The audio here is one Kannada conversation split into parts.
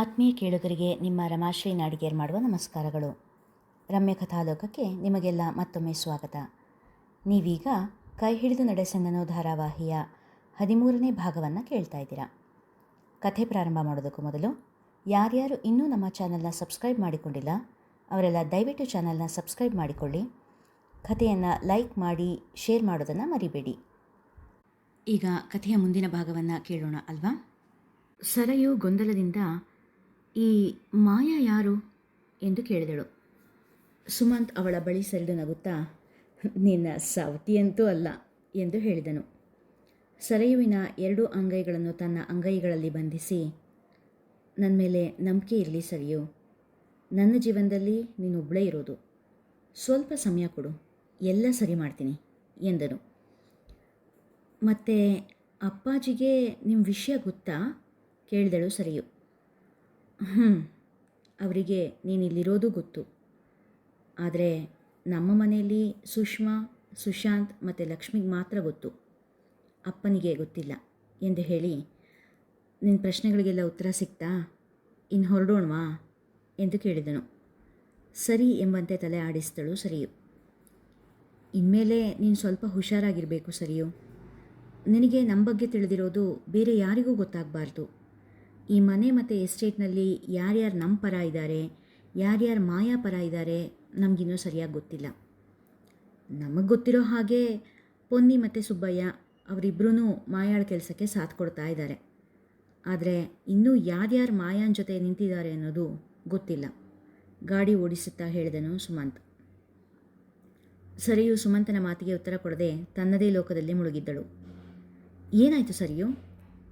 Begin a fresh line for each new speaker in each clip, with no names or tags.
ಆತ್ಮೀಯ ಕೇಳುಗರಿಗೆ ನಿಮ್ಮ ರಮಾಶ್ರೀ ನಾಡಿಗೇರ್ ಮಾಡುವ ನಮಸ್ಕಾರಗಳು. ರಮ್ಯ ಕಥಾಲೋಕಕ್ಕೆ ನಿಮಗೆಲ್ಲ ಮತ್ತೊಮ್ಮೆ ಸ್ವಾಗತ. ನೀವೀಗ ಕೈ ಹಿಡಿದು ನಡೆಸೆಂದನು ಧಾರಾವಾಹಿಯ ಹದಿಮೂರನೇ ಭಾಗವನ್ನು ಕೇಳ್ತಾ ಇದ್ದೀರಾ. ಕಥೆ ಪ್ರಾರಂಭ ಮಾಡೋದಕ್ಕೂ ಮೊದಲು ಯಾರ್ಯಾರು ಇನ್ನೂ ನಮ್ಮ ಚಾನಲ್ನ ಸಬ್ಸ್ಕ್ರೈಬ್ ಮಾಡಿಕೊಂಡಿಲ್ಲ, ಅವರೆಲ್ಲ ದಯವಿಟ್ಟು ಚಾನಲ್ನ ಸಬ್ಸ್ಕ್ರೈಬ್ ಮಾಡಿಕೊಳ್ಳಿ. ಕಥೆಯನ್ನು ಲೈಕ್ ಮಾಡಿ, ಶೇರ್ ಮಾಡೋದನ್ನು ಮರಿಬೇಡಿ. ಈಗ ಕಥೆಯ ಮುಂದಿನ ಭಾಗವನ್ನು ಕೇಳೋಣ ಅಲ್ವಾ? ಸರಯು ಗೊಂದಲದಿಂದ ಈ ಮಾಯಾ ಯಾರು? ಎಂದು ಕೇಳಿದಳು. ಸುಮಂತ್ ಅವಳ ಬಳಿ ಸರಿದು ನಗುತ್ತಾ, ನಿನ್ನ ಸವತಿಯಂತೂ ಅಲ್ಲ ಎಂದು ಹೇಳಿದನು. ಸರಯುವಿನ ಎರಡೂ ಅಂಗೈಗಳನ್ನು ತನ್ನ ಅಂಗೈಗಳಲ್ಲಿ ಬಂಧಿಸಿ ನನ್ನ ಮೇಲೆ ನಂಬಿಕೆ ಇರಲಿ ಸರಿಯು. ನನ್ನ ಜೀವನದಲ್ಲಿ ನೀನೊಬ್ಬಳೇ ಇರೋದು. ಸ್ವಲ್ಪ ಸಮಯ ಕೊಡು, ಎಲ್ಲ ಸರಿ ಮಾಡ್ತೀನಿ ಎಂದನು. ಮತ್ತು ಅಪ್ಪಾಜಿಗೆ ನಿಮ್ಮ ವಿಷಯ ಗೊತ್ತಾ? ಕೇಳಿದಳು ಸರಿಯು. ಹ್ಞೂ ಅವರಿಗೆ ನೀನಿಲ್ಲಿರೋದು ಗೊತ್ತು. ಆದರೆ ನಮ್ಮ ಮನೆಯಲ್ಲಿ ಸುಷ್ಮಾ, ಸುಶಾಂತ್ ಮತ್ತು ಲಕ್ಷ್ಮಿಗೆ ಮಾತ್ರ ಗೊತ್ತು. ಅಪ್ಪನಿಗೆ ಗೊತ್ತಿಲ್ಲ ಎಂದು ಹೇಳಿ ನಿನ್ನ ಪ್ರಶ್ನೆಗಳಿಗೆಲ್ಲ ಉತ್ತರ ಸಿಗ್ತಾ? ಇನ್ನು ಹೊರಡೋಣವಾ? ಎಂದು ಕೇಳಿದನು. ಸರಿ ಎಂಬಂತೆ ತಲೆ ಆಡಿಸ್ತಳು ಸರಿಯು. ಇನ್ಮೇಲೆ ನೀನು ಸ್ವಲ್ಪ ಹುಷಾರಾಗಿರಬೇಕು ಸರಿಯು. ನಿನಗೆ ನಮ್ಮ ಬಗ್ಗೆ ತಿಳಿದಿರೋದು ಬೇರೆ ಯಾರಿಗೂ ಗೊತ್ತಾಗಬಾರ್ದು. ಈ ಮನೆ ಮತ್ತು ಎಸ್ಟೇಟ್ನಲ್ಲಿ ಯಾರ್ಯಾರು ನಮ್ಮ ಪರ ಇದ್ದಾರೆ, ಯಾರ್ಯಾರು ಮಾಯಾ ಪರ ಇದ್ದಾರೆ ನಮಗಿನ್ನೂ ಸರಿಯಾಗಿ ಗೊತ್ತಿಲ್ಲ. ನಮಗೆ ಗೊತ್ತಿರೋ ಹಾಗೆ ಪೊನ್ನಿ ಮತ್ತು ಸುಬ್ಬಯ್ಯ ಅವರಿಬ್ಬರೂ ಮಾಯಾಳ ಕೆಲಸಕ್ಕೆ ಸಾಥ್ ಕೊಡ್ತಾ ಇದ್ದಾರೆ. ಆದರೆ ಇನ್ನೂ ಯಾರ್ಯಾರು ಮಾಯಾನ ಜೊತೆ ನಿಂತಿದ್ದಾರೆ ಅನ್ನೋದು ಗೊತ್ತಿಲ್ಲ. ಗಾಡಿ ಓಡಿಸುತ್ತಾ ಹೇಳಿದನು ಸುಮಂತ್. ಸರಿಯು ಸುಮಂತನ ಮಾತಿಗೆ ಉತ್ತರ ಕೊಡದೆ ತನ್ನದೇ ಲೋಕದಲ್ಲಿ ಮುಳುಗಿದ್ದಳು. ಏನಾಯಿತು ಸರಿಯು?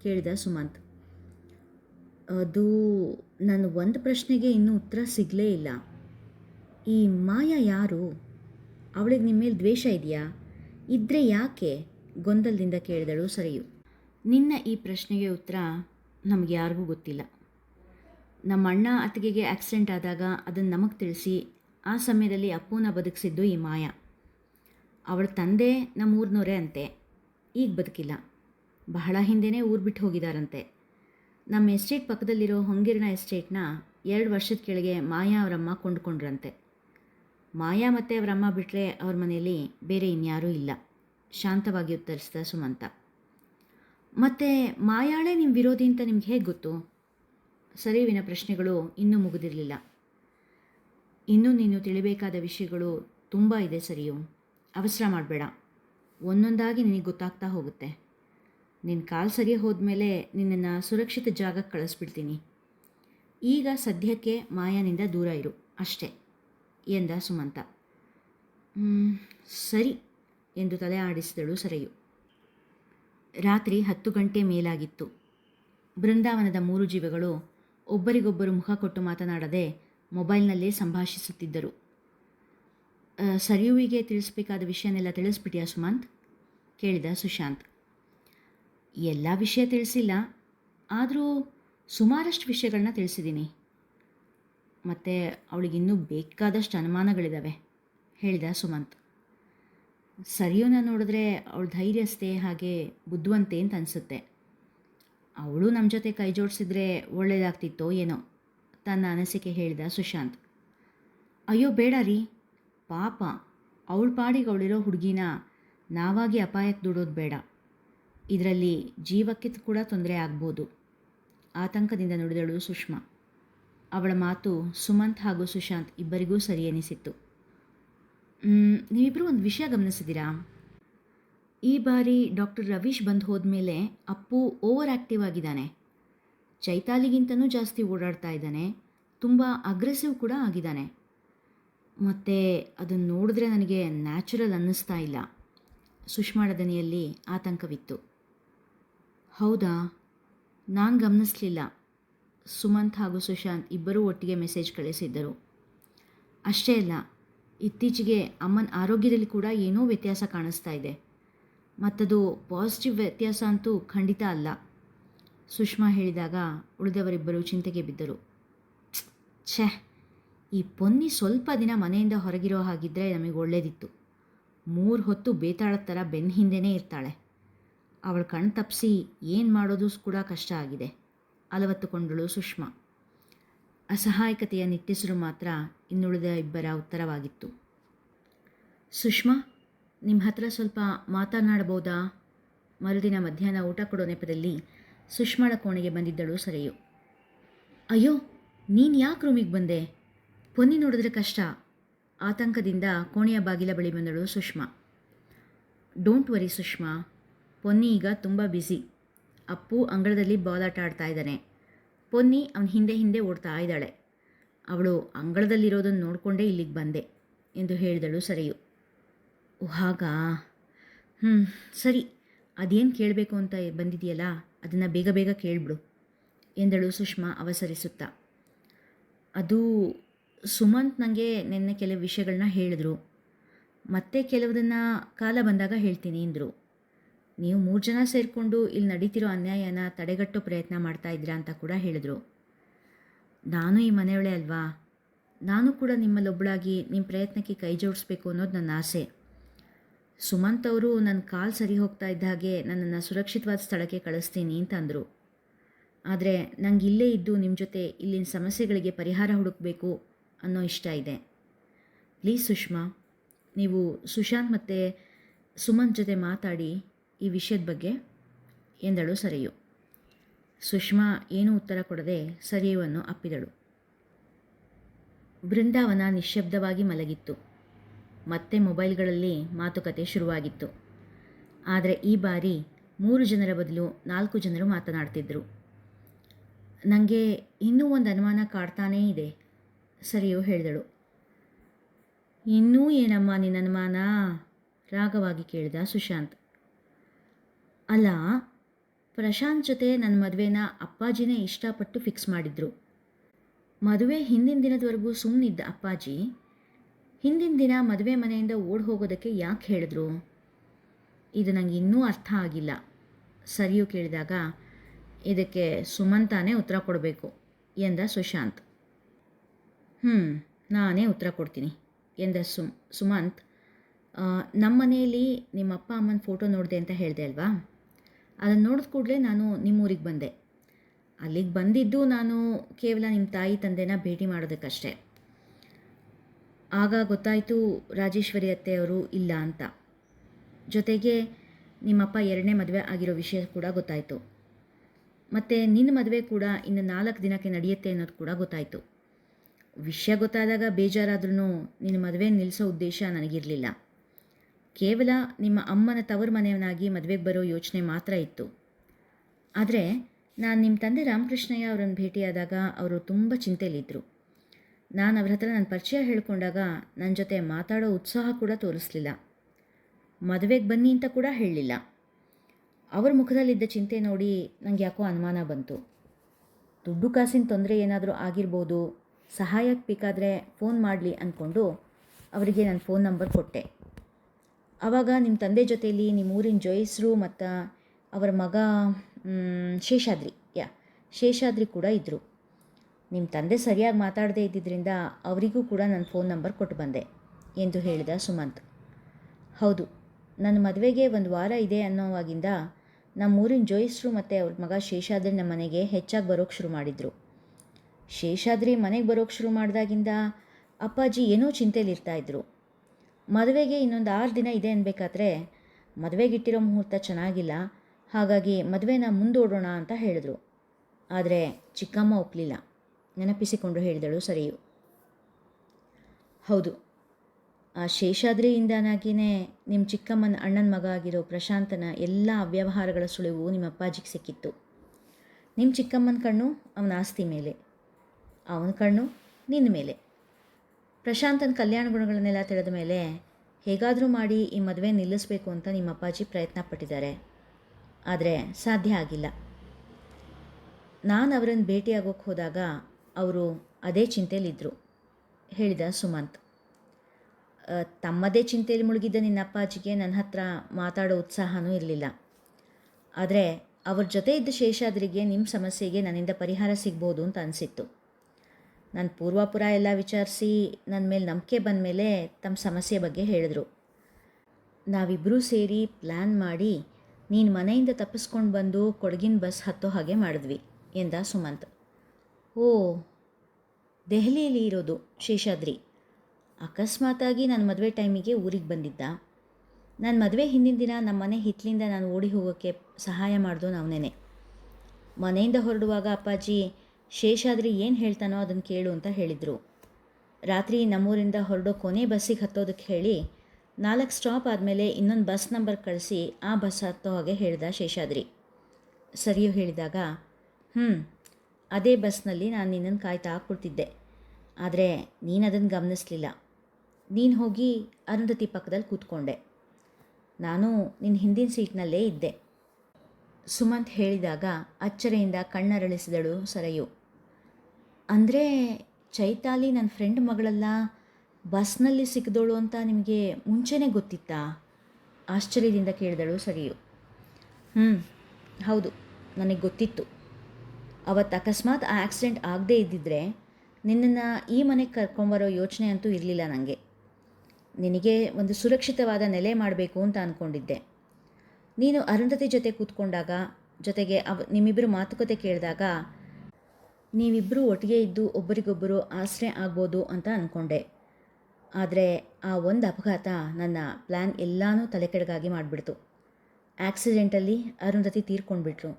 ಕೇಳಿದ ಸುಮಂತ್. ಅದು ನನ್ನ ಒಂದು ಪ್ರಶ್ನೆಗೆ ಇನ್ನೂ ಉತ್ತರ ಸಿಗಲೇ ಇಲ್ಲ. ಈ ಮಾಯಾ ಯಾರು? ಅವಳಿಗೆ ನಿಮ್ಮ ಮೇಲೆ ದ್ವೇಷ ಇದೆಯಾ? ಇದ್ದರೆ ಯಾಕೆ ಗೊಂದಲದಿಂದ ಕೇಳಿದಳು ಸರಿಯು. ನಿನ್ನ ಈ ಪ್ರಶ್ನೆಗೆ ಉತ್ತರ ನಮಗೆ ಯಾರಿಗೂ ಗೊತ್ತಿಲ್ಲ. ನಮ್ಮ ಅಣ್ಣ ಅತ್ತಿಗೆಗೆ ಆಕ್ಸಿಡೆಂಟ್ ಆದಾಗ ಅದನ್ನು ನಮಗೆ ತಿಳಿಸಿ, ಆ ಸಮಯದಲ್ಲಿ ಅಪ್ಪುನ ಬದುಕಿಸಿದ್ದು ಈ ಮಾಯಾ. ಅವಳ ತಂದೆ ನಮ್ಮ ಊರಿನವರೇ ಅಂತೆ. ಈಗ ಬದುಕಿಲ್ಲ. ಬಹಳ ಹಿಂದೆನೇ ಊರು ಬಿಟ್ಟು ಹೋಗಿದಾರಂತೆ. ನಮ್ಮ ಎಸ್ಟೇಟ್ ಪಕ್ಕದಲ್ಲಿರೋ ಹೊಂಗಿರಣ ಎಸ್ಟೇಟ್ನ ಎರಡು ವರ್ಷದ ಕೆಳಗೆ ಮಾಯಾ ಅವರಮ್ಮ ಕೊಂಡ್ಕೊಂಡ್ರಂತೆ. ಮಾಯಾ ಮತ್ತು ಅವರಮ್ಮ ಬಿಟ್ಟರೆ ಅವ್ರ ಮನೆಯಲ್ಲಿ ಬೇರೆ ಇನ್ಯಾರೂ ಇಲ್ಲ. ಶಾಂತವಾಗಿ ಉತ್ತರಿಸಿದ ಸುಮಂತ. ಮತ್ತು ಮಾಯಾಳೆ ನಿಮ್ಮ ವಿರೋಧಿ ಅಂತ ನಿಮ್ಗೆ ಹೇಗೆ ಗೊತ್ತು? ಸರಿವಿನ ಪ್ರಶ್ನೆಗಳು ಇನ್ನೂ ಮುಗಿದಿರಲಿಲ್ಲ. ಇನ್ನೂ ನೀನು ತಿಳಿಬೇಕಾದ ವಿಷಯಗಳು ತುಂಬ ಇದೆ ಸರಿಯು. ಅವಸರ ಮಾಡಬೇಡ. ಒಂದೊಂದಾಗಿ ನಿನಗೆ ಗೊತ್ತಾಗ್ತಾ ಹೋಗುತ್ತೆ. ನಿನ್ನ ಕಾಲು ಸರಿ ಹೋದ್ಮೇಲೆ ನಿನ್ನನ್ನು ಸುರಕ್ಷಿತ ಜಾಗಕ್ಕೆ ಕಳಿಸ್ಬಿಡ್ತೀನಿ. ಈಗ ಸದ್ಯಕ್ಕೆ ಮಾಯಾನಿಂದ ದೂರ ಇರು ಅಷ್ಟೇ ಎಂದ ಸುಮಂತ. "ಹ್ಮ್, ಸರಿ ಎಂದು ತಲೆ ಆಡಿಸಿದಳು ಸರಯು. ರಾತ್ರಿ ಹತ್ತು ಗಂಟೆ ಮೇಲಾಗಿತ್ತು. ಬೃಂದಾವನದ ಮೂರು ಜೀವಗಳು ಒಬ್ಬರಿಗೊಬ್ಬರು ಮುಖ ಕೊಟ್ಟು ಮಾತನಾಡದೆ ಮೊಬೈಲ್ನಲ್ಲೇ ಸಂಭಾಷಿಸುತ್ತಿದ್ದರು. ಸರಿಯುವಿಗೆ ತಿಳಿಸ್ಬೇಕಾದ ವಿಷಯನೆಲ್ಲ ತಿಳಿಸ್ಬಿಟ್ಟಿಯಾ ಸುಮಂತ್? ಕೇಳಿದ ಸುಶಾಂತ್. ಎಲ್ಲ ವಿಷಯ ತಿಳಿಸಿಲ್ಲ. ಆದರೂ ಸುಮಾರಷ್ಟು ವಿಷಯಗಳನ್ನ ತಿಳಿಸಿದ್ದೀನಿ. ಮತ್ತು ಅವಳಿಗಿನ್ನೂ ಬೇಕಾದಷ್ಟು ಅನುಮಾನಗಳಿದ್ದಾವೆ ಹೇಳಿದ ಸುಮಂತ್. ಸರಿಯೋನ ನೋಡಿದ್ರೆ ಅವಳ ಧೈರ್ಯಸ್ಥೆ ಹಾಗೆ ಬುದ್ಧಿವಂತೆ ಅಂತ ಅನಿಸುತ್ತೆ. ಅವಳು ನಮ್ಮ ಜೊತೆ ಕೈ ಜೋಡಿಸಿದ್ರೆ ಒಳ್ಳೆಯದಾಗ್ತಿತ್ತೋ ಏನೋ, ತನ್ನ ಅನಿಸಿಕೆ ಹೇಳಿದ ಸುಶಾಂತ್. ಅಯ್ಯೋ, ಬೇಡ ರೀ. ಪಾಪ, ಅವಳ ಪಾಡಿಗೆ ಅವಳಿರೋ ಹುಡುಗಿನ ನಾವಾಗಿ ಅಪಾಯಕ್ಕೆ ದುಡೋದು ಬೇಡ. ಇದರಲ್ಲಿ ಜೀವಕ್ಕೆ ಕೂಡ ತೊಂದರೆ ಆಗ್ಬೋದು. ಆತಂಕದಿಂದ ನುಡಿದಳು ಸುಷ್ಮಾ. ಅವಳ ಮಾತು ಸುಮಂತ್ ಹಾಗೂ ಸುಶಾಂತ್ ಇಬ್ಬರಿಗೂ ಸರಿ ಅನಿಸಿತ್ತು ನೀವಿಬ್ಬರು ಒಂದು ವಿಷಯ ಗಮನಿಸಿದ್ದೀರಾ ಈ ಬಾರಿ ಡಾಕ್ಟರ್ ರವೀಶ್ ಬಂದು ಹೋದ್ಮೇಲೆ ಅಪ್ಪು ಓವರ್ ಆ್ಯಕ್ಟಿವ್ ಆಗಿದ್ದಾನೆ. ಚೈತಾಲಿಗಿಂತನೂ ಜಾಸ್ತಿ ಓಡಾಡ್ತಾ ಇದ್ದಾನೆ. ತುಂಬ ಅಗ್ರೆಸಿವ್ ಕೂಡ ಆಗಿದ್ದಾನೆ. ಮತ್ತು ಅದನ್ನು ನೋಡಿದ್ರೆ ನನಗೆ ನ್ಯಾಚುರಲ್ ಅನ್ನಿಸ್ತಾ ಇಲ್ಲ. ಸುಷ್ಮಾಳ ದನಿಯಲ್ಲಿ ಆತಂಕವಿತ್ತು. ಹೌದಾ? ನಾನು ಗಮನಿಸಲಿಲ್ಲ. ಸುಮಂತ್ ಹಾಗೂ ಸುಶಾಂತ್ ಇಬ್ಬರೂ ಒಟ್ಟಿಗೆ ಮೆಸೇಜ್ ಕಳಿಸಿದ್ದರು. ಅಷ್ಟೇ ಅಲ್ಲ, ಇತ್ತೀಚೆಗೆ ಅಮ್ಮನ ಆರೋಗ್ಯದಲ್ಲಿ ಕೂಡ ಏನೋ ವ್ಯತ್ಯಾಸ ಕಾಣಿಸ್ತಾ ಇದೆ. ಮತ್ತದು ಪಾಸಿಟಿವ್ ವ್ಯತ್ಯಾಸ ಅಂತೂ ಖಂಡಿತ ಅಲ್ಲ. ಸುಷ್ಮಾ ಹೇಳಿದಾಗ ಉಳಿದವರಿಬ್ಬರು ಚಿಂತೆಗೆ ಬಿದ್ದರು. ಛೇ ಈ ಪೊನ್ನಿ ಸ್ವಲ್ಪ ದಿನ ಮನೆಯಿಂದ ಹೊರಗಿರೋ ಹಾಗಿದ್ದರೆ ನಮಗೆ ಒಳ್ಳೇದಿತ್ತು. ಮೂರು ಹೊತ್ತು ಬೇತಾಳದ ಥರ ಬೆನ್ನ ಹಿಂದೆನೇ ಇರ್ತಾಳೆ. ಅವಳ ಕಣ್ ತಪ್ಪಿಸಿ ಏನು ಮಾಡೋದು ಕೂಡ ಕಷ್ಟ ಆಗಿದೆ. ಅಲವತ್ತುಕೊಂಡಳು ಸುಷ್ಮಾ. ಅಸಹಾಯಕತೆಯ ನಿಟ್ಟಿಸಲು ಮಾತ್ರ ಇನ್ನುಳಿದ ಇಬ್ಬರ ಉತ್ತರವಾಗಿತ್ತು. ಸುಷ್ಮಾ ನಿಮ್ಮ ಹತ್ರ ಸ್ವಲ್ಪ ಮಾತನಾಡಬಹುದಾ? ಮರುದಿನ ಮಧ್ಯಾಹ್ನ ಊಟ ಕೊಡೋ ನೆಪದಲ್ಲಿ ಸುಷ್ಮಾಳ ಕೋಣೆಗೆ ಬಂದಿದ್ದಳು ಸರಿಯು. ಅಯ್ಯೋ, ನೀನು ಯಾಕೆ ರೂಮಿಗೆ ಬಂದೆ? ಪೊನ್ನಿ ನೋಡಿದ್ರೆ ಕಷ್ಟ. ಆತಂಕದಿಂದ ಕೋಣೆಯ ಬಾಗಿಲ ಬಳಿ ಬಂದಳು Sushma. Don't worry Sushma. Ponni ಈಗ ತುಂಬ ಬ್ಯುಸಿ ಅಪ್ಪು ಅಂಗಳದಲ್ಲಿ ಬಾಲಾಟ ಆಡ್ತಾ ಇದ್ದಾನೆ. ಪೊನ್ನಿ ಅವನ ಹಿಂದೆ ಹಿಂದೆ ಓಡ್ತಾ ಇದ್ದಾಳೆ. ಅವಳು ಅಂಗಳದಲ್ಲಿರೋದನ್ನು ನೋಡಿಕೊಂಡೇ ಇಲ್ಲಿಗೆ ಬಂದೆ ಎಂದು ಹೇಳಿದಳು ಸರಿಯು. ಹಾಗಾ? ಹ್ಞೂ ಸರಿ. ಅದೇನು ಕೇಳಬೇಕು ಅಂತ ಬಂದಿದೆಯಲ್ಲ, ಅದನ್ನು ಬೇಗ ಬೇಗ ಕೇಳಿಬಿಡು ಎಂದಳು ಸುಷ್ಮಾ ಅವಸರಿಸುತ್ತಾ. ಅದು ಸುಮಂತ್ ನನಗೆ ನಿನ್ನೆ ಕೆಲವು ವಿಷಯಗಳನ್ನ ಹೇಳಿದ್ರು. ಮತ್ತೆ ಕೆಲವುದನ್ನು ಕಾಲ ಬಂದಾಗ ಹೇಳ್ತೀನಿ ಅಂದರು ನೀವು ಮೂರು ಜನ ಸೇರಿಕೊಂಡು ಇಲ್ಲಿ ನಡೀತಿರೋ ಅನ್ಯಾಯನ ತಡೆಗಟ್ಟೋ ಪ್ರಯತ್ನ ಮಾಡ್ತಾ ಇದ್ದೀರಾ ಅಂತ ಕೂಡ ಹೇಳಿದರು. ನಾನು ಈ ಮನೆಯೊಳೆ ಅಲ್ವಾ? ನಾನು ಕೂಡ ನಿಮ್ಮಲ್ಲೊಬ್ಬಳಾಗಿ ನಿಮ್ಮ ಪ್ರಯತ್ನಕ್ಕೆ ಕೈ ಜೋಡಿಸ್ಬೇಕು ಅನ್ನೋದು ನನ್ನ ಆಸೆ. ಸುಮಂತ್ ಅವರು ನನ್ನ ಕಾಲು ಸರಿ ಹೋಗ್ತಾ ಇದ್ದ ಹಾಗೆ ನನ್ನನ್ನು ಸುರಕ್ಷಿತವಾದ ಸ್ಥಳಕ್ಕೆ ಕಳಿಸ್ತೀನಿ ಅಂತಂದರು ಆದರೆ ನಂಗೆ ಇಲ್ಲೇ ಇದ್ದು ನಿಮ್ಮ ಜೊತೆ ಇಲ್ಲಿನ ಸಮಸ್ಯೆಗಳಿಗೆ ಪರಿಹಾರ ಹುಡುಕಬೇಕು ಅನ್ನೋ ಇಷ್ಟ ಇದೆ. ಪ್ಲೀಸ್ ಸುಷ್ಮಾ, ನೀವು ಸುಶಾಂತ್ ಮತ್ತು ಸುಮಂತ್ ಜೊತೆ ಮಾತಾಡಿ. ಈ ವಿಷಯದ ಬಗ್ಗೆ ಎಂದಳು ಸರಿಯು. ಸುಷ್ಮಾ ಏನೂ ಉತ್ತರ ಕೊಡದೆ ಸರಿಯುವನ್ನು ಅಪ್ಪಿದಳು. ಬೃಂದಾವನ ನಿಶ್ಶಬ್ದವಾಗಿ ಮಲಗಿತ್ತು. ಮತ್ತೆ ಮೊಬೈಲ್ಗಳಲ್ಲಿ ಮಾತುಕತೆ ಶುರುವಾಗಿತ್ತು. ಆದರೆ ಈ ಬಾರಿ ಮೂರು ಜನರ ಬದಲು ನಾಲ್ಕು ಜನರು ಮಾತನಾಡ್ತಿದ್ದರು ನನಗೆ ಇನ್ನೂ ಒಂದು ಅನುಮಾನ ಕಾಡ್ತಾನೇ ಇದೆ, ಸರಿಯು ಹೇಳಿದಳು. ಇನ್ನೂ ಏನಮ್ಮ ನಿನ್ನ ಅನುಮಾನ? ರಾಗವಾಗಿ ಕೇಳಿದ ಸುಶಾಂತ್. ಅಲ್ಲ, ಪ್ರಶಾಂತ್ ಜೊತೆ ನನ್ನ ಮದುವೆನ ಅಪ್ಪಾಜಿನೇ ಇಷ್ಟಪಟ್ಟು ಫಿಕ್ಸ್ ಮಾಡಿದ್ರು. ಮದುವೆ ಹಿಂದಿನ ದಿನದವರೆಗೂ ಸುಮ್ಮನಿದ್ದ ಅಪ್ಪಾಜಿ, ಹಿಂದಿನ ದಿನ ಮದುವೆ ಮನೆಯಿಂದ ಓಡ್ ಹೋಗೋದಕ್ಕೆ ಯಾಕೆ ಹೇಳಿದ್ರು? ಇದು ನನಗೆ ಇನ್ನೂ ಅರ್ಥ ಆಗಿಲ್ಲ. ಸರಿಯು ಕೇಳಿದಾಗ, ಇದಕ್ಕೆ ಸುಮಂತಾನೇ ಉತ್ತರ ಕೊಡಬೇಕು ಎಂದ ಸುಶಾಂತ್. ಹ್ಞೂ ನಾನೇ ಉತ್ತರ ಕೊಡ್ತೀನಿ ಎಂದ ಸುಮ್, ಸುಮಂತ್. ನಮ್ಮ ಮನೆಯಲ್ಲಿ ನಿಮ್ಮ ಅಪ್ಪ ಅಮ್ಮನ ಫೋಟೋ ನೋಡಿದೆ ಅಂತ ಹೇಳಿದೆ ಅಲ್ವಾ? ಅದನ್ನು ನೋಡಿದ ಕೂಡಲೇ ನಾನು ನಿಮ್ಮೂರಿಗೆ ಬಂದೆ. ಅಲ್ಲಿಗೆ ಬಂದಿದ್ದು ನಾನು ಕೇವಲ ನಿಮ್ಮ ತಾಯಿ ತಂದೆನ ಭೇಟಿ ಮಾಡೋದಕ್ಕಷ್ಟೇ. ಆಗ ಗೊತ್ತಾಯಿತು ರಾಜೇಶ್ವರಿ ಅತ್ತೆಯವರು ಇಲ್ಲ ಅಂತ. ಜೊತೆಗೆ ನಿಮ್ಮಪ್ಪ ಎರಡನೇ ಮದುವೆ ಆಗಿರೋ ವಿಷಯ ಕೂಡ ಗೊತ್ತಾಯಿತು. ಮತ್ತು ನಿನ್ನ ಮದುವೆ ಕೂಡ ಇನ್ನು ನಾಲ್ಕು ದಿನಕ್ಕೆ ನಡೆಯುತ್ತೆ ಅನ್ನೋದು ಕೂಡ ಗೊತ್ತಾಯಿತು. ವಿಷಯ ಗೊತ್ತಾದಾಗ ಬೇಜಾರಾದ್ರೂ ನಿನ್ನ ಮದುವೆ ನಿಲ್ಲಿಸೋ ಉದ್ದೇಶ ನನಗಿರಲಿಲ್ಲ. ಕೇವಲ ನಿಮ್ಮ ಅಮ್ಮನ ತವರು ಮನೆಯವನಾಗಿ ಮದುವೆಗೆ ಬರೋ ಯೋಚನೆ ಮಾತ್ರ ಇತ್ತು. ಆದರೆ ನಾನು ನಿಮ್ಮ ತಂದೆ ರಾಮಕೃಷ್ಣಯ್ಯ ಅವರನ್ನು ಭೇಟಿಯಾದಾಗ ಅವರು ತುಂಬ ಚಿಂತೆಯಲ್ಲಿದ್ದರು ನಾನು ಅವ್ರ ಹತ್ರ ನನ್ನ ಪರಿಚಯ ಹೇಳಿಕೊಂಡಾಗ ನನ್ನ ಜೊತೆ ಮಾತಾಡೋ ಉತ್ಸಾಹ ಕೂಡ ತೋರಿಸ್ಲಿಲ್ಲ. ಮದುವೆಗೆ ಬನ್ನಿ ಅಂತ ಕೂಡ ಹೇಳಲಿಲ್ಲ. ಅವ್ರ ಮುಖದಲ್ಲಿದ್ದ ಚಿಂತೆ ನೋಡಿ ನನಗೆ ಯಾಕೋ ಅನುಮಾನ ಬಂತು. ದುಡ್ಡು ಕಾಸಿನ ತೊಂದರೆ ಏನಾದರೂ ಆಗಿರ್ಬೋದು ಸಹಾಯಕ್ಕೆ ಬೇಕಾದರೆ ಫೋನ್ ಮಾಡಲಿ ಅಂದ್ಕೊಂಡು ಅವರಿಗೆ ನನ್ನ ಫೋನ್ ನಂಬರ್ ಕೊಟ್ಟೆ. ಆವಾಗ ನಿಮ್ಮ ತಂದೆ ಜೊತೆಯಲ್ಲಿ ನಿಮ್ಮ ಊರಿನ ಜೋಯಿಸ್ರು ಮತ್ತು ಅವರ ಮಗ ಶೇಷಾದ್ರಿ, ಯಾ, ಶೇಷಾದ್ರಿ ಕೂಡ ಇದ್ದರು ನಿಮ್ಮ ತಂದೆ ಸರಿಯಾಗಿ ಮಾತಾಡದೇ ಇದ್ದಿದ್ದರಿಂದ ಅವರಿಗೂ ಕೂಡ ನನ್ನ ಫೋನ್ ನಂಬರ್ ಕೊಟ್ಟು ಬಂದೆ ಎಂದು ಹೇಳಿದ ಸುಮಂತ್. ಹೌದು ನನ್ನ ಮದುವೆಗೆ ಒಂದು ವಾರ ಇದೆ ಅನ್ನೋವಾಗಿಂದ ನಮ್ಮ ಊರಿನ ಜೋಯಿಸ್ರು ಮತ್ತು ಅವ್ರ ಮಗ ಶೇಷಾದ್ರಿ ನಮ್ಮ ಮನೆಗೆ ಹೆಚ್ಚಾಗಿ ಬರೋಕ್ಕೆ ಶುರು ಮಾಡಿದರು. ಶೇಷಾದ್ರಿ ಮನೆಗೆ ಬರೋಕ್ಕೆ ಶುರು ಮಾಡಿದಾಗಿಂದ ಅಪ್ಪಾಜಿ ಏನೋ ಚಿಂತೆಯಲ್ಲಿರ್ತಾಯಿದ್ರು ಮದುವೆಗೆ ಇನ್ನೊಂದು ಆರು ದಿನ ಇದೆ ಅನ್ಬೇಕಾದ್ರೆ ಮದುವೆಗಿಟ್ಟಿರೋ ಮುಹೂರ್ತ ಚೆನ್ನಾಗಿಲ್ಲ. ಹಾಗಾಗಿ ಮದುವೆನ ಮುಂದೂಡೋಣ ಅಂತ ಹೇಳಿದ್ರು. ಆದರೆ ಚಿಕ್ಕಮ್ಮ ಒಪ್ಪಲಿಲ್ಲ ನೆನಪಿಸಿಕೊಂಡು ಹೇಳಿದಳು ಸರಿಯು. ಹೌದು. ಆ ಶೇಷಾದ್ರಿಯಿಂದನಾಗಿಯೇ ನಿಮ್ಮ ಚಿಕ್ಕಮ್ಮನ ಅಣ್ಣನ ಮಗ ಆಗಿರೋ ಪ್ರಶಾಂತನ ಎಲ್ಲ ಅವ್ಯವಹಾರಗಳ ಸುಳಿವು ನಿಮ್ಮ ಅಪ್ಪಾಜಿಗೆ ಸಿಕ್ಕಿತ್ತು. ನಿಮ್ಮ ಚಿಕ್ಕಮ್ಮನ ಕಣ್ಣು ಅವನ ಆಸ್ತಿ ಮೇಲೆ. ಅವನ ಕಣ್ಣು ನಿನ್ನ ಮೇಲೆ. ಪ್ರಶಾಂತನ ಕಲ್ಯಾಣ ಗುಣಗಳನ್ನೆಲ್ಲ ತಿಳಿದ ಮೇಲೆ ಹೇಗಾದರೂ ಮಾಡಿ ಈ ಮದುವೆ ನಿಲ್ಲಿಸಬೇಕು ಅಂತ ನಿಮ್ಮ ಅಪ್ಪಾಜಿ ಪ್ರಯತ್ನ ಪಟ್ಟಿದ್ದಾರೆ. ಆದರೆ ಸಾಧ್ಯ ಆಗಿಲ್ಲ. ನಾನು ಅವರನ್ನು ಭೇಟಿಯಾಗೋಕ್ಕೆ ಹೋದಾಗ ಅವರು ಅದೇ ಚಿಂತೆಯಲ್ಲಿದ್ದರು ಹೇಳಿದ ಸುಮಂತ್. ತಮ್ಮದೇ ಚಿಂತೆಯಲ್ಲಿ ಮುಳುಗಿದ್ದ ನಿನ್ನ ಅಪ್ಪಾಜಿಗೆ ನನ್ನ ಹತ್ರ ಮಾತಾಡೋ ಉತ್ಸಾಹನೂ ಇರಲಿಲ್ಲ. ಆದರೆ ಅವ್ರ ಜೊತೆ ಇದ್ದ ಶೇಷಾದ್ರಿಗೆ ನಿಮ್ಮ ಸಮಸ್ಯೆಗೆ ನನ್ನಿಂದ ಪರಿಹಾರ ಸಿಗ್ಬೋದು ಅಂತ ಅನಿಸಿತ್ತು. ನಾನು ಪೂರ್ವಾಪುರ ಎಲ್ಲ ವಿಚಾರಿಸಿ ನನ್ನ ಮೇಲೆ ನಂಬಿಕೆ ಬಂದ ಮೇಲೆ ತಮ್ಮ ಸಮಸ್ಯೆ ಬಗ್ಗೆ ಹೇಳಿದ್ರು. ನಾವಿಬ್ಬರೂ ಸೇರಿ ಪ್ಲ್ಯಾನ್ ಮಾಡಿ ನೀನು ಮನೆಯಿಂದ ತಪ್ಪಿಸ್ಕೊಂಡು ಬಂದು ಕೊಡಗಿನ ಬಸ್ ಹತ್ತೋ ಹಾಗೆ ಮಾಡಿದ್ವಿ, ಎಂದ ಸುಮಂತ್. ಓ, ದೆಹಲಿಯಲ್ಲಿ ಇರೋದು ಶೇಷಾದ್ರಿ. ಅಕಸ್ಮಾತಾಗಿ ನನ್ನ ಮದುವೆ ಟೈಮಿಗೆ ಊರಿಗೆ ಬಂದಿದ್ದ. ನನ್ನ ಮದುವೆ ಹಿಂದಿನ ದಿನ ನಮ್ಮ ಮನೆ ಹಿತ್ತಲಿಂದ ನಾನು ಓಡಿ ಹೋಗೋಕ್ಕೆ ಸಹಾಯ ಮಾಡಿದೋ ನಾವನೇ ಮನೆಯಿಂದ ಹೊರಡುವಾಗ ಅಪ್ಪಾಜಿ ಶೇಷಾದ್ರಿ ಏನು ಹೇಳ್ತಾನೋ ಅದನ್ನು ಕೇಳು ಅಂತ ಹೇಳಿದರು. ರಾತ್ರಿ ನಮ್ಮೂರಿಂದ ಹೊರಡೋ ಕೊನೆ ಬಸ್ಸಿಗೆ ಹತ್ತೋದಕ್ಕೆ ಹೇಳಿ ನಾಲ್ಕು ಸ್ಟಾಪ್ ಆದಮೇಲೆ ಇನ್ನೊಂದು ಬಸ್ ನಂಬರ್ ಕಳಿಸಿ ಆ ಬಸ್ ಹತ್ತೋ ಹಾಗೆ ಹೇಳ್ದ ಶೇಷಾದ್ರಿ. ಸರಿಯೋ ಹೇಳಿದಾಗ ಹ್ಞೂ ಅದೇ ಬಸ್ನಲ್ಲಿ ನಾನು ನಿನ್ನನ್ನು ಕಾಯ್ತಾ ಕೊಡ್ತಿದ್ದೆ ಆದರೆ ನೀನು ಅದನ್ನು ಗಮನಿಸಲಿಲ್ಲ. ನೀನು ಹೋಗಿ ಅರುಂಧತಿ ಪಕ್ಕದಲ್ಲಿ ಕೂತ್ಕೊಂಡೆ. ನಾನು ನಿನ್ನ ಹಿಂದಿನ ಸೀಟ್ನಲ್ಲೇ ಇದ್ದೆ. ಸುಮಂತ್ ಹೇಳಿದಾಗ ಅಚ್ಚರಿಯಿಂದ ಕಣ್ಣರಳಿಸಿದಳು ಸರಯು. ಅಂದರೆ ಚೈತಾಲಿ ನನ್ನ ಫ್ರೆಂಡ್ ಮಗಳಲ್ಲ, ಬಸ್ನಲ್ಲಿ ಸಿಕ್ಕಿದಳು ಅಂತ ನಿಮಗೆ ಮುಂಚೆನೇ ಗೊತ್ತಿತ್ತಾ? ಆಶ್ಚರ್ಯದಿಂದ ಕೇಳಿದಳು ಸರಿಯು. ಹ್ಞೂ ಹೌದು, ನನಗೆ ಗೊತ್ತಿತ್ತು. ಅವತ್ತು ಅಕಸ್ಮಾತ್ ಆ ಆಕ್ಸಿಡೆಂಟ್ ಆಗದೇ ಇದ್ದಿದ್ದರೆ ನಿನ್ನನ್ನು ಈ ಮನೆಗೆ ಕರ್ಕೊಂಬರೋ ಯೋಚನೆ ಅಂತೂ ಇರಲಿಲ್ಲ ನನಗೆ ನಿನಗೆ ಒಂದು ಸುರಕ್ಷಿತವಾದ ನೆಲೆ ಮಾಡಬೇಕು ಅಂತ ಅಂದ್ಕೊಂಡಿದ್ದೆ ನೀನು ಅರುಂಧತಿ ಜೊತೆ ಕೂತ್ಕೊಂಡಾಗ, ಜೊತೆಗೆ ಅವ ನಿಮ್ಮಿಬ್ಬರು ಮಾತುಕತೆ ಕೇಳಿದಾಗ ನೀವಿಬ್ಬರು ಒಟ್ಟಿಗೆ ಇದ್ದು ಒಬ್ಬರಿಗೊಬ್ಬರು ಆಶ್ರಯ ಆಗ್ಬೋದು ಅಂತ ಅಂದ್ಕೊಂಡೆ ಆದರೆ ಆ ಒಂದು ಅಪಘಾತ ನನ್ನ ಪ್ಲ್ಯಾನ್ ಎಲ್ಲನೂ ತಲೆಕೆಡಗಾಗಿ ಮಾಡಿಬಿಡ್ತು. ಆಕ್ಸಿಡೆಂಟಲ್ಲಿ ಅರುಂಧತಿ ತೀರ್ಕೊಂಡ್ಬಿಟ್ರು.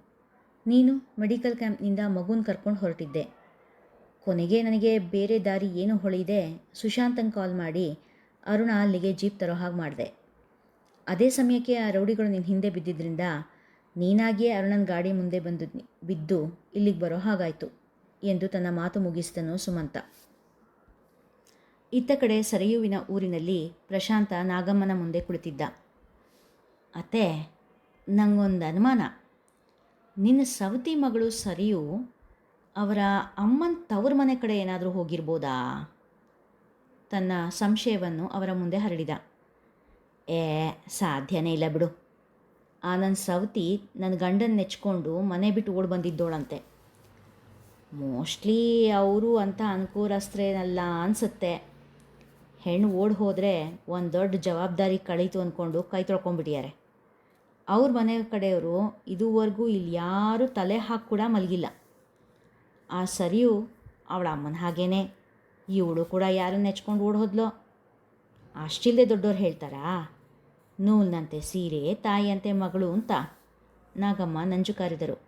ನೀನು ಮೆಡಿಕಲ್ ಕ್ಯಾಂಪ್ನಿಂದ ಮಗುನ ಕರ್ಕೊಂಡು ಹೊರಟಿದ್ದೆ. ಕೊನೆಗೆ ನನಗೆ ಬೇರೆ ದಾರಿ ಏನು ಹೊಳಿದೆ ಸುಶಾಂತಂಗೆ ಕಾಲ್ ಮಾಡಿ ಅರುಣ ಅಲ್ಲಿಗೆ ಜೀಪ್ ತರೋ ಹಾಗೆ ಮಾಡಿದೆ. ಅದೇ ಸಮಯಕ್ಕೆ ಆ ರೌಡಿಗಳು ನಿನ್ನ ಹಿಂದೆ ಬಿದ್ದಿದ್ದರಿಂದ ನೀನಾಗಿಯೇ ಅರುಣನ ಗಾಡಿ ಮುಂದೆ ಬಂದು ಬಿದ್ದು ಇಲ್ಲಿಗೆ ಬರೋ ಹಾಗಾಯಿತು ಎಂದು ತನ್ನ ಮಾತು ಮುಗಿಸಿದನು ಸುಮಂತ. ಇತ್ತ ಕಡೆ ಸರಿಯುವಿನ ಊರಿನಲ್ಲಿ ಪ್ರಶಾಂತ ನಾಗಮ್ಮನ ಮುಂದೆ ಕುಳಿತಿದ್ದ. ಅತ್ತೆ, ನಂಗೊಂದು ಅನುಮಾನ. ನಿನ್ನ ಸವತಿ ಮಗಳು ಸರಿಯು ಅವರ ಅಮ್ಮನ ತವ್ರ ಮನೆ ಕಡೆ ಏನಾದರೂ ಹೋಗಿರ್ಬೋದಾ? ತನ್ನ ಸಂಶಯವನ್ನು ಅವರ ಮುಂದೆ ಹರಡಿದ. ಏ, ಸಾಧ್ಯನೇ ಇಲ್ಲ ಬಿಡು. ಆ ನನ್ನ ಸವತಿ ನನ್ನ ಗಂಡನ ನೆಚ್ಕೊಂಡು ಮನೆ ಬಿಟ್ಟು ಓಡಿ ಬಂದಿದ್ದೋಳಂತೆ. ಮೋಸ್ಟ್ಲಿ ಅವರು ಅಂತ ಅನುಕೂಲಸ್ತ್ರೇನಲ್ಲ ಅನಿಸುತ್ತೆ. ಹೆಣ್ಣು ಓಡಿ ಹೋದರೆ ಒಂದು ದೊಡ್ಡ ಜವಾಬ್ದಾರಿ ಕಳೀತು ಅಂದ್ಕೊಂಡು ಕೈ ತೊಳ್ಕೊಂಡ್ಬಿಟ್ಟಿದ್ದಾರೆ ಅವ್ರ ಮನೆ ಕಡೆಯವರು ಇದುವರೆಗೂ ಇಲ್ಲಿ ಯಾರೂ ತಲೆ ಹಾಕಿ ಕೂಡ ಮಲಗಿಲ್ಲ. ಆ ಸರಿಯು ಅವಳ ಅಮ್ಮನ ಹಾಗೇನೆ. ಇವಳು ಕೂಡ ಯಾರನ್ನ ನೆಚ್ಕೊಂಡು ಓಡ್ ಹೋದ್ಲೋ? ಅಷ್ಟಿಲ್ಲದೆ ದೊಡ್ಡವ್ರು ಹೇಳ್ತಾರಾ? ನೂಲ್ನಂತೆ ಸೀರೆ, ತಾಯಿಯಂತೆ ಮಗಳು ಅಂತ. ನಾಗಮ್ಮ ನಂಜು ಕಾರಿದರು.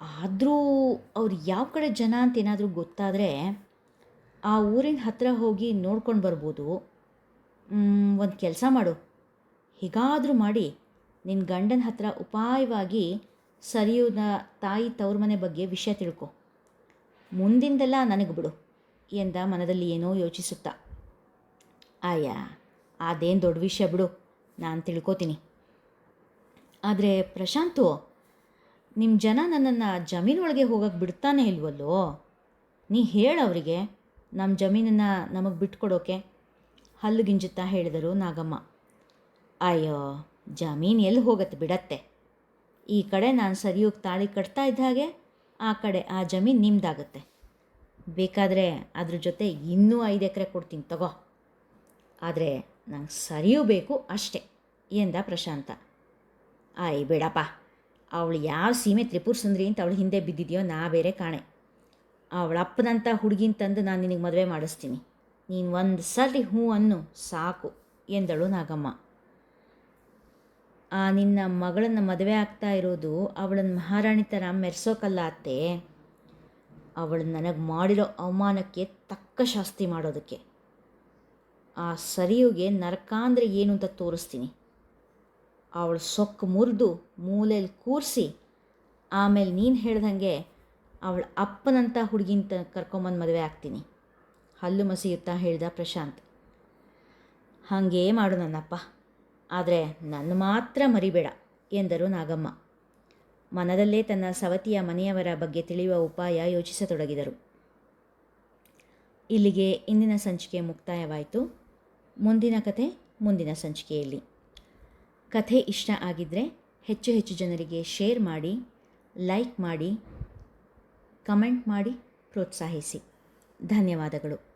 ಆದರೂ ಅವ್ರು ಯಾವ ಕಡೆ ಜನ ಅಂತ ಏನಾದರೂ ಗೊತ್ತಾದರೆ ಆ ಊರಿನ ಹತ್ತಿರ ಹೋಗಿ ನೋಡ್ಕೊಂಡು ಬರ್ಬೋದು. ಒಂದು ಕೆಲಸ ಮಾಡು. ಹೀಗಾದರೂ ಮಾಡಿ ನಿನ್ನ ಗಂಡನ ಹತ್ರ ಉಪಾಯವಾಗಿ ಸರಿಯೋದ ತಾಯಿ ತವ್ರ ಮನೆ ಬಗ್ಗೆ ವಿಷಯ ತಿಳ್ಕೊ. ಮುಂದಿಂದೆಲ್ಲ ನನಗೆ ಬಿಡು ಎಂದ ಮನದಲ್ಲಿ ಏನೋ ಯೋಚಿಸುತ್ತಾ. ಆಯಾ ಅದೇನು ದೊಡ್ಡ ವಿಷಯ ಬಿಡು. ನಾನು ತಿಳ್ಕೊತೀನಿ. ಆದರೆ ಪ್ರಶಾಂತು ನಿಮ್ಮ ಜನ ನನ್ನನ್ನು ಜಮೀನೊಳಗೆ ಹೋಗಕ್ಕೆ ಬಿಡ್ತಾನೆ ಇಲ್ವಲ್ಲೋ? ನೀ ಹೇಳು ಅವರಿಗೆ ನಮ್ಮ ಜಮೀನನ್ನು ನಮಗೆ ಬಿಟ್ಕೊಡೋಕೆ. ಹಲ್ಲು ಗಿಂಜುತ್ತಾ ಹೇಳಿದರು ನಾಗಮ್ಮ. ಅಯ್ಯೋ, ಜಮೀನು ಎಲ್ಲಿ ಹೋಗತ್ತೆ ಬಿಡತ್ತೆ? ಈ ಕಡೆ ನಾನು ಸರಿಯೋಗಿ ತಾಳಿ ಕಟ್ತಾ ಇದ್ದ ಹಾಗೆ, ಆ ಕಡೆ ಆ ಜಮೀನು ನಿಮ್ದಾಗತ್ತೆ. ಬೇಕಾದರೆ ಅದ್ರ ಜೊತೆ ಇನ್ನೂ ಐದು ಎಕರೆ ಕೊಡ್ತೀನಿ, ತಗೋ. ಆದರೆ ನಂಗೆ ಸರಿಯೂ ಬೇಕು ಅಷ್ಟೇ, ಎಂದ ಪ್ರಶಾಂತ. ಆಯ್, ಬೇಡಪ್ಪ. ಅವಳು ಯಾವ ಸೀಮೆ ತ್ರಿಪುರ ಸುಂದ್ರಿ ಅಂತ ಅವಳು ಹಿಂದೆ ಬಿದ್ದಿದೆಯೋ ನಾ ಬೇರೆ ಕಾಣೆ. ಅವಳಪ್ಪನಂಥ ಹುಡುಗಿನ ತಂದು ನಾನು ನಿನಗೆ ಮದುವೆ ಮಾಡಿಸ್ತೀನಿ. ನೀನು ಒಂದು ಸರಿ ಹ್ಞೂ ಅನ್ನು ಸಾಕು, ಎಂದಳು ನಾಗಮ್ಮ. ಆ ನಿನ್ನ ಮಗಳನ್ನು ಮದುವೆ ಆಗ್ತಾ ಇರೋದು ಅವಳನ್ನ ಮಹಾರಾಣಿ ಥರ ಮೆರೆಸೋಕಲ್ಲ ಅತ್ತೆ ಅವಳು ನನಗೆ ಮಾಡಿರೋ ಅವಮಾನಕ್ಕೆ ತಕ್ಕ ಶಾಸ್ತಿ ಮಾಡೋದಕ್ಕೆ. ಆ ಸರಿಯುಗೆ ನರಕ ಅಂದರೆ ಏನು ಅಂತ ತೋರಿಸ್ತೀನಿ. ಅವಳು ಸೊಕ್ಕು ಮುರಿದು ಮೂಲೆಯಲ್ಲಿ ಕೂರಿಸಿ, ಆಮೇಲೆ ನೀನು ಹೇಳ್ದಂಗೆ ಅವಳ ಅಪ್ಪನಂಥ ತ ಕರ್ಕೊಂಬಂದು ಮದುವೆ ಆಗ್ತೀನಿ. ಹಲ್ಲು ಮಸಿಯುತ್ತಾ ಹೇಳಿದ ಪ್ರಶಾಂತ್. ಹಾಗೇ ಮಾಡು ನನ್ನಪ್ಪ, ಆದರೆ ನನ್ನ ಮಾತ್ರ ಮರಿಬೇಡ ಎಂದರು ನಾಗಮ್ಮ. ಮನದಲ್ಲೇ ತನ್ನ ಸವತಿಯ ಮನೆಯವರ ಬಗ್ಗೆ ತಿಳಿಯುವ ಉಪಾಯ ಯೋಚಿಸತೊಡಗಿದರು. ಇಲ್ಲಿಗೆ ಇಂದಿನ ಸಂಚಿಕೆ ಮುಕ್ತಾಯವಾಯಿತು. ಮುಂದಿನ ಕತೆ ಮುಂದಿನ ಸಂಚಿಕೆಯಲ್ಲಿ. ಕಥೆ ಇಷ್ಟ ಆಗಿದ್ದರೆ ಹೆಚ್ಚು ಹೆಚ್ಚು ಜನರಿಗೆ ಶೇರ್ ಮಾಡಿ, ಲೈಕ್ ಮಾಡಿ, ಕಮೆಂಟ್ ಮಾಡಿ, ಪ್ರೋತ್ಸಾಹಿಸಿ. ಧನ್ಯವಾದಗಳು.